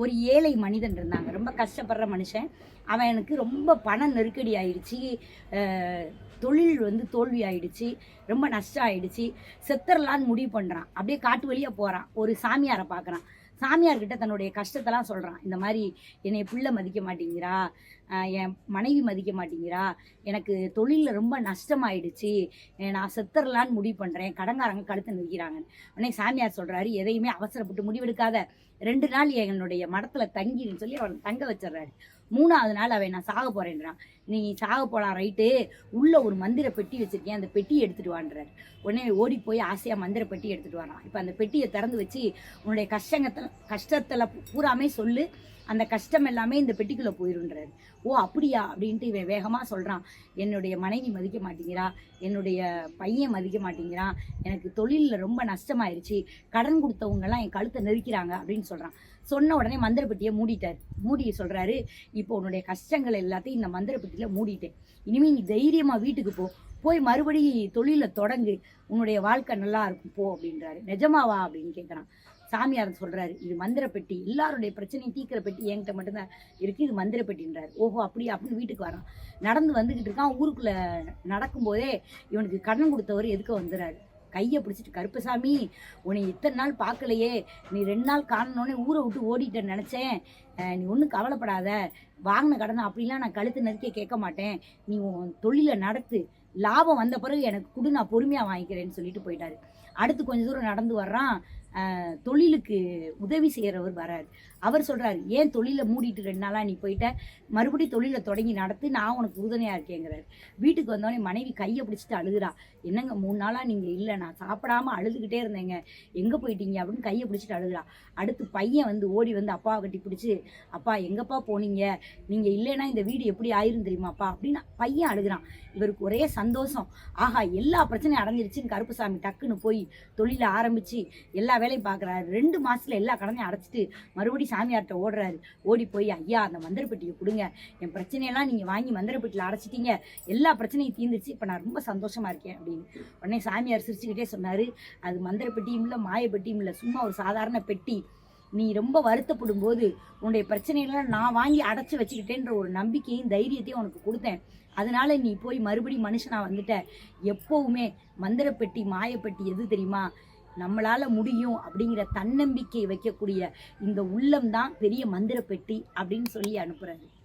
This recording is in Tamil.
ஒரு ஏழை மனிதன் இருந்தாங்க. ரொம்ப கஷ்டப்படுற மனுஷன். அவனுக்கு ரொம்ப பண நெருக்கடி ஆயிடுச்சு. தொழில் வந்து தோல்வி ஆயிடுச்சு. ரொம்ப நஷ்டம் ஆயிடுச்சு. செத்தரலான்னு முடிவு பண்ணுறான் அப்படியே காட்டு வழியாக போகிறான் ஒரு சாமியாரை பார்க்குறான். சாமியார்கிட்ட தன்னுடைய கஷ்டத்தெல்லாம் சொல்கிறான் இந்த மாதிரி என்னை பிள்ளை மதிக்க மாட்டேங்கிறா என் மனைவி மதிக்க மாட்டேங்கிறா எனக்கு தொழிலில் ரொம்ப நஷ்டமாயிடுச்சு நான் செத்தரலான்னு முடிவு பண்ணுறேன் கடங்காரங்க கழுத்தை நிற்கிறாங்க உடனே சாமியார் சொல்கிறாரு எதையுமே அவசரப்பட்டு முடிவெடுக்காத ரெண்டு நாள் என்னுடைய மடத்தில் தங்கின்னு சொல்லி அவனை தங்க வச்சிடுறாரு. மூணாவது நாள் அவன் நான் சாக போறேன்றான் நீ சாக போலாம் ரைட்டு உள்ள ஒரு மந்திர பெட்டி வச்சிருக்கேன் அந்த பெட்டியை எடுத்துட்டு வான்றாரு. உடனே ஓடி போய் ஆசையா மந்திர பெட்டி எடுத்துட்டு வரான். இப்போ அந்த பெட்டியை திறந்து வச்சு உன்னுடைய கஷ்டங்கத்தில் கஷ்டத்துல பூராமே சொல்லு. அந்த கஷ்டம் எல்லாமே இந்த பெட்டிக்குள்ளே போயிருன்றாரு ஓ அப்படியா? அப்படின்ட்டு இவன் வேகமாக சொல்கிறான் என்னுடைய மனைவி மதிக்க மாட்டேங்கிறா. என்னுடைய பையன் மதிக்க மாட்டேங்கிறான் எனக்கு தொழிலில் ரொம்ப நஷ்டமாயிருச்சு. கடன் கொடுத்தவங்கெல்லாம் என் கழுத்தை நெருக்கிறாங்க. அப்படின்னு சொல்கிறான் சொன்ன உடனே மந்திர பெட்டியை மூடிட்டார். மூடி சொல்றாரு இப்போ உன்னுடைய கஷ்டங்கள் எல்லாத்தையும் இந்த மந்திரப்பட்டியில் மூடிட்டேன். இனிமேல் நீ தைரியமாக வீட்டுக்கு போ. போய் மறுபடி தொழிலை தொடங்கு. உன்னுடைய வாழ்க்கை நல்லா இருக்கும். போ. அப்படின்றாரு. நிஜமாவா? அப்படின்னு கேட்குறான் சாமியார் சொல்றாரு இது மந்திர பெட்டி. எல்லாருடைய பிரச்சனையும் தீக்கிற பெட்டி என்கிட்ட மட்டும்தான் இருக்கு இது மந்திர பெட்டின்றாரு. ஓஹோ அப்படியே அப்படின்னு வீட்டுக்கு வரான். நடந்து வந்துகிட்டு இருக்கான். ஊருக்குள்ள நடக்கும்போதே இவனுக்கு கடன் கொடுத்தவர் எதுக்க வந்துடுறாரு கையை பிடிச்சிட்டு கருப்பசாமி உன்னை இத்தனை நாள் பார்க்கலையே. நீ ரெண்டு நாள் காணணுன்னே ஊரை விட்டு ஓடிட்டேன்னு நினச்சேன். நீ ஒன்றும் கவலைப்படாத. வாங்கின கடனை அப்படிலாம் நான் கழுத்து நெருக்க கேட்க மாட்டேன். நீ உன் தொழிலை நடத்து. லாபம் வந்த பிறகு எனக்கு கொடு நான் பொறுமையாக வாங்கிக்கிறேன்னு சொல்லிட்டு போயிட்டாரு. அடுத்து கொஞ்ச தூரம் நடந்து வர்றான். தொழிலுக்கு உதவி செய்கிறவர் வராரு. அவர் சொல்கிறார் ஏன் தொழிலை மூடிட்டு ரெண்டு நாளாக நீ போயிட்ட? மறுபடியும் தொழிலை தொடங்கி நடத்து. நான் உனக்கு உறுதுணையாக இருக்கேங்கிறாரு. வீட்டுக்கு வந்தோடனே மனைவி கையை பிடிச்சிட்டு அழுகுறா. என்னங்க மூணு நாளாக நீங்கள் இல்லை. நான் சாப்பிடாம அழுதுகிட்டே இருந்தேங்க. எங்கே போயிட்டீங்க? அப்படின்னு கையை பிடிச்சிட்டு அழுகுறா. அடுத்து பையன் வந்து ஓடி வந்து அப்பாவை கட்டி பிடிச்சி அப்பா எங்கப்பா போனீங்க? நீங்கள் இல்லைன்னா இந்த வீடு எப்படி ஆயிரும் தெரியுமாப்பா? அப்படின்னு பையன் அழுகுறான். இவருக்கு ஒரே சந்தோஷம். ஆஹா எல்லா பிரச்சனையும் அடைஞ்சிருச்சுன்னு கருப்புசாமி டக்குன்னு போய் தொழிலை ஆரம்பித்து எல்லா வேலையும் பார்க்குறாரு ரெண்டு மாதத்தில் எல்லா கடனையும் அடைச்சிட்டு மறுபடியும் சாமியார்கிட்ட ஓடுறாரு. ஓடி போய் ஐயா அந்த மந்திரப்பெட்டியை கொடுங்க. என் பிரச்சனையெல்லாம் நீங்கள் வாங்கி மந்திரப்பெட்டியில் அடைச்சிட்டீங்க. எல்லா பிரச்சனையும் தீர்ந்துருச்சு இப்போ நான் ரொம்ப சந்தோஷமாக இருக்கேன். அப்படின்னு உடனே சாமியார் சிரிச்சுக்கிட்டே சொன்னார். அது மந்திரப்பெட்டியும் இல்லை மாயப்பெட்டியும் இல்லை. சும்மா ஒரு சாதாரண பெட்டி. நீ ரொம்ப வருத்தப்படும் போது உன்னுடைய பிரச்சனைகளை நான் வாங்கி அடைச்சி வச்சுக்கிட்டேன்ற ஒரு நம்பிக்கையும் தைரியத்தையும் உனக்கு கொடுத்தேன். அதனால நீ போய் மறுபடியும் மனுஷனா வந்துட்ட. எப்போவுமே மந்திரப்பெட்டி மாயப்பெட்டி எது தெரியுமா? நம்மளால முடியும் அப்படிங்கிற தன்னம்பிக்கை வைக்கக்கூடிய இந்த உள்ளம் தான் பெரிய மந்திரப்பெட்டி அப்படின்னு சொல்லி அனுப்புறாரு